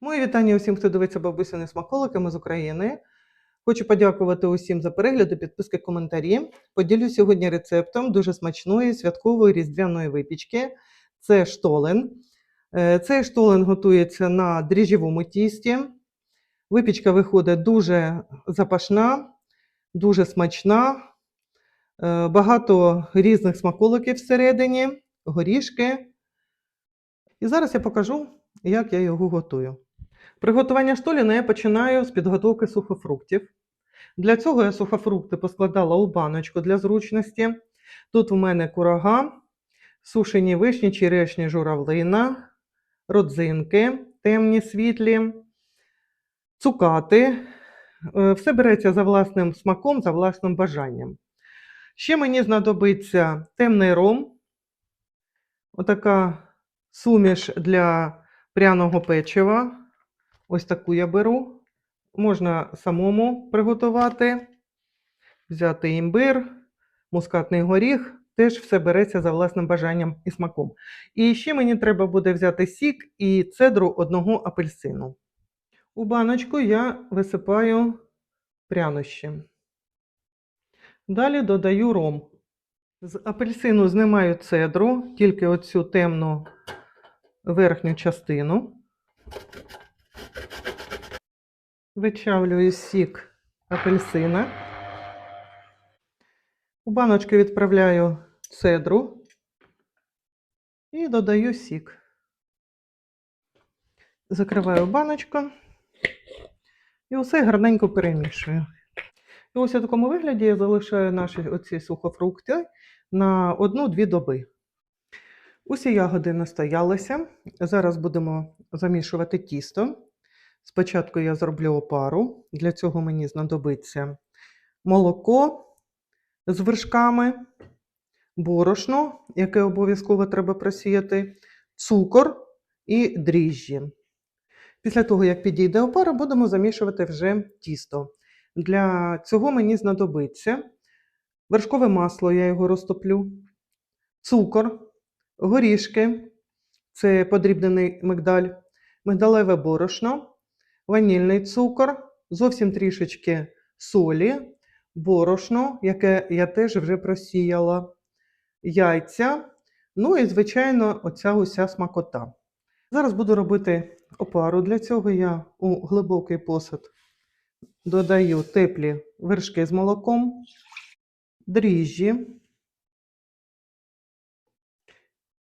Мої вітання усім, хто дивиться бабусини смаколики, ми з України. Хочу подякувати усім за перегляди, підписки, коментарі. Поділюсь сьогодні рецептом дуже смачної святкової різдвяної випічки. Це штолен. Е, Цей штолен готується на дріжджовому тісті. Випічка виходить дуже запашна, дуже смачна. Е, Багато різних смаколиків всередині, горішки. І зараз я покажу, як я його готую. Приготування штоліна я починаю з підготовки сухофруктів. Для цього я сухофрукти поскладала у баночку для зручності. Тут у мене курага, сушені вишні, черешні, журавлина, родзинки, темні світлі, цукати. Е, Все береться за власним смаком, за власним бажанням. Ще мені знадобиться темний ром, отака суміш для пряного печива. Ось таку я беру. Можна самому приготувати, взяти імбир, мускатний горіх. Теж все береться за власним бажанням і смаком. І ще мені треба буде взяти сік і цедру одного апельсину. У баночку я висипаю прянощі. Далі додаю ром. З апельсину знімаю цедру, тільки оцю темну верхню частину. Вичавлюю сік апельсина. У баночки відправляю цедру і додаю сік. Закриваю баночку і усе гарненько перемішую. І ось у такому вигляді я залишаю наші оці сухофрукти на одну-дві доби. Усі ягоди настоялися. Зараз будемо замішувати тісто. Спочатку я зроблю опару. Для цього мені знадобиться молоко з вершками, борошно, яке обов'язково треба просіяти, цукор і дріжджі. Після того, як підійде опара, будемо замішувати вже тісто. Для цього мені знадобиться вершкове масло, я його розтоплю, цукор, горішки, це подрібнений мигдаль, мигдалеве борошно, ванільний цукор, зовсім трішечки солі, борошно, яке я теж вже просіяла, яйця, ну і, звичайно, оця уся смакота. Зараз буду робити опару. Для цього я у глибокий посуд додаю теплі вершки з молоком, дріжджі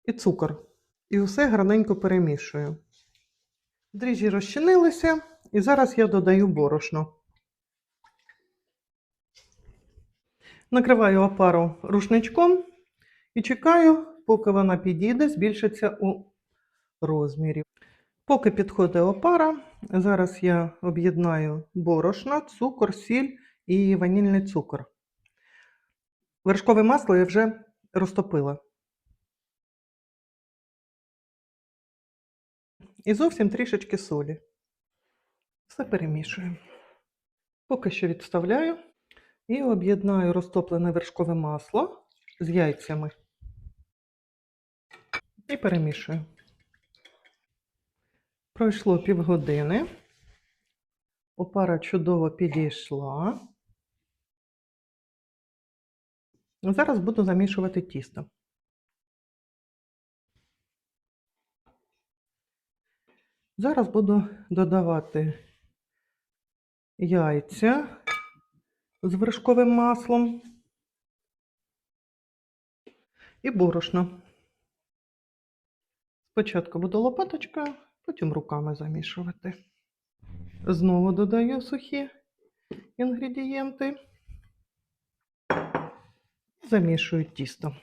і цукор. І все гарненько перемішую. Дріжджі розчинилися, і зараз я додаю борошно. Накриваю опару рушничком і чекаю, поки вона підійде, збільшиться у розмірі. Поки підходить опара, зараз я об'єднаю борошно, цукор, сіль і ванільний цукор. Вершкове масло я вже розтопила. І зовсім трішечки солі. Все перемішую. Поки що відставляю і об'єднаю розтоплене вершкове масло з яйцями і перемішую. Пройшло півгодини. Опара чудово підійшла. Зараз буду замішувати тісто. Зараз буду додавати яйця з вершковим маслом і борошно. Спочатку буду лопаточкою, потім руками замішувати. Знову додаю сухі інгредієнти. Замішую тісто.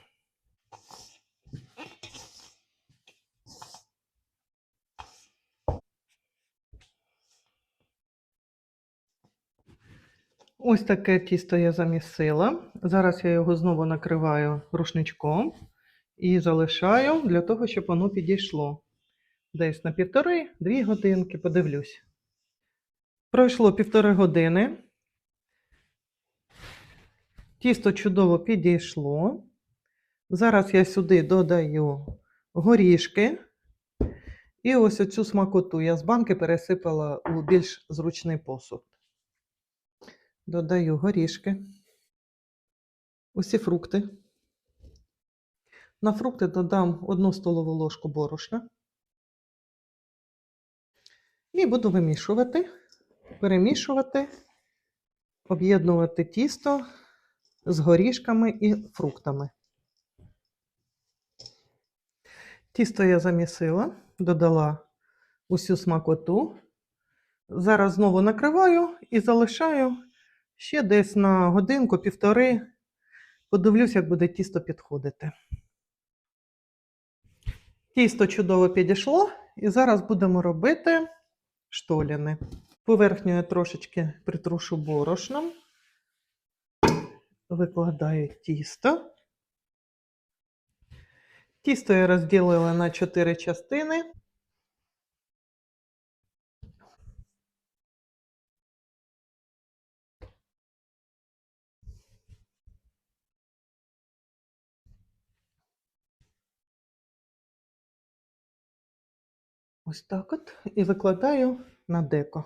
Ось таке тісто я замісила. Зараз я його знову накриваю рушничком і залишаю для того, щоб воно підійшло. Десь на півтори-дві годинки, подивлюсь. Пройшло півтори години. Тісто чудово підійшло. Зараз я сюди додаю горішки І ось оцю смакоту я з банки пересипала у більш зручний посуд. Додаю горішки, усі фрукти. На фрукти додам 1 столову ложку борошна. І буду вимішувати, перемішувати, об'єднувати тісто з горішками і фруктами. Тісто я замісила, додала усю смакоту. Зараз знову накриваю і залишаю ще десь на годинку-півтори. Подивлюсь, як буде тісто підходити. Тісто чудово підійшло, і зараз будемо робити штоліни. Поверхню я трошечки притрушу борошном, викладаю тісто. Тісто я розділила на 4 частини. Ось так от і викладаю на деко.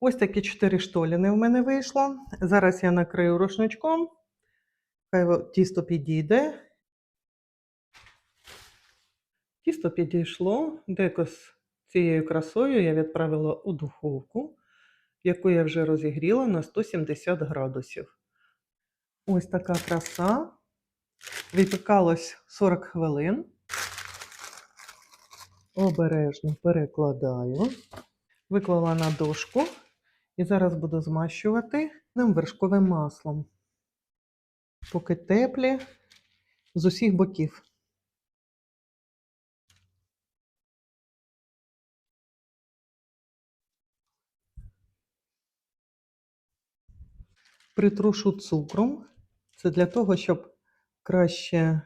Ось такі 4 штоліни в мене вийшло. Зараз я накрию рушничком, хай тісто підійде. Тісто підійшло, деко з цією красою я відправила у духовку, яку я вже розігріла на 170 градусів. Ось така краса. Випікалось 40 хвилин. Обережно перекладаю. Виклала на дошку і зараз буду змащувати ним вершковим маслом. Поки теплі з усіх боків. Притрушу цукром. Це для того, щоб краще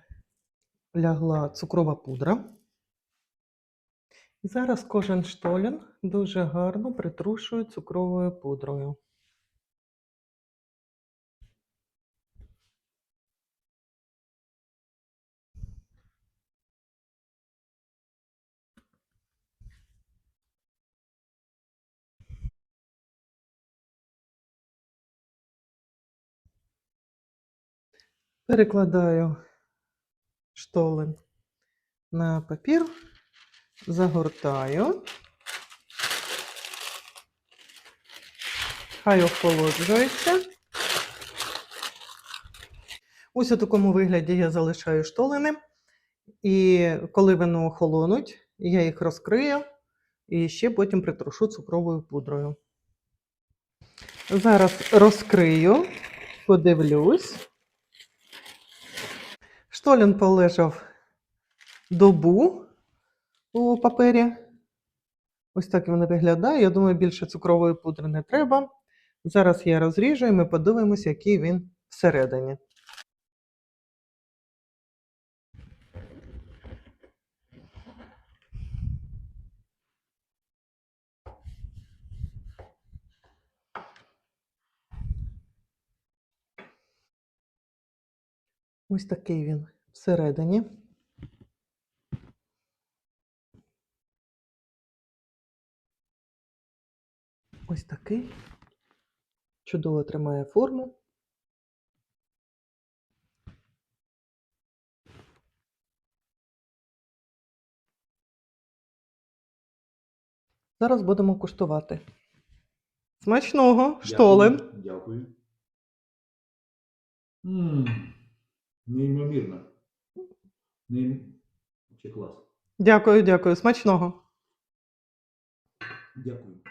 лягла цукрова пудра. Зараз кожен штолін дуже гарно притрушую цукровою пудрою. Перекладаю штолен на папір, загортаю. Хай охолоджується. Ось у такому вигляді я залишаю штолени. І коли вони охолонуть, я їх розкрию і ще потім притрушу цукровою пудрою. Зараз розкрию, подивлюсь. Штолін полежав добу у папері. Ось так він виглядає. Я думаю, більше цукрової пудри не треба. Зараз я розріжу і ми подивимося, який він всередині. Ось такий він всередині. Ось такий. Чудово тримає форму. Зараз будемо куштувати. Смачного, штолен. Дякую. Дякую. М, Неймовірно. Нейм... Чи клас. Дякую, дякую. Смачного. Дякую.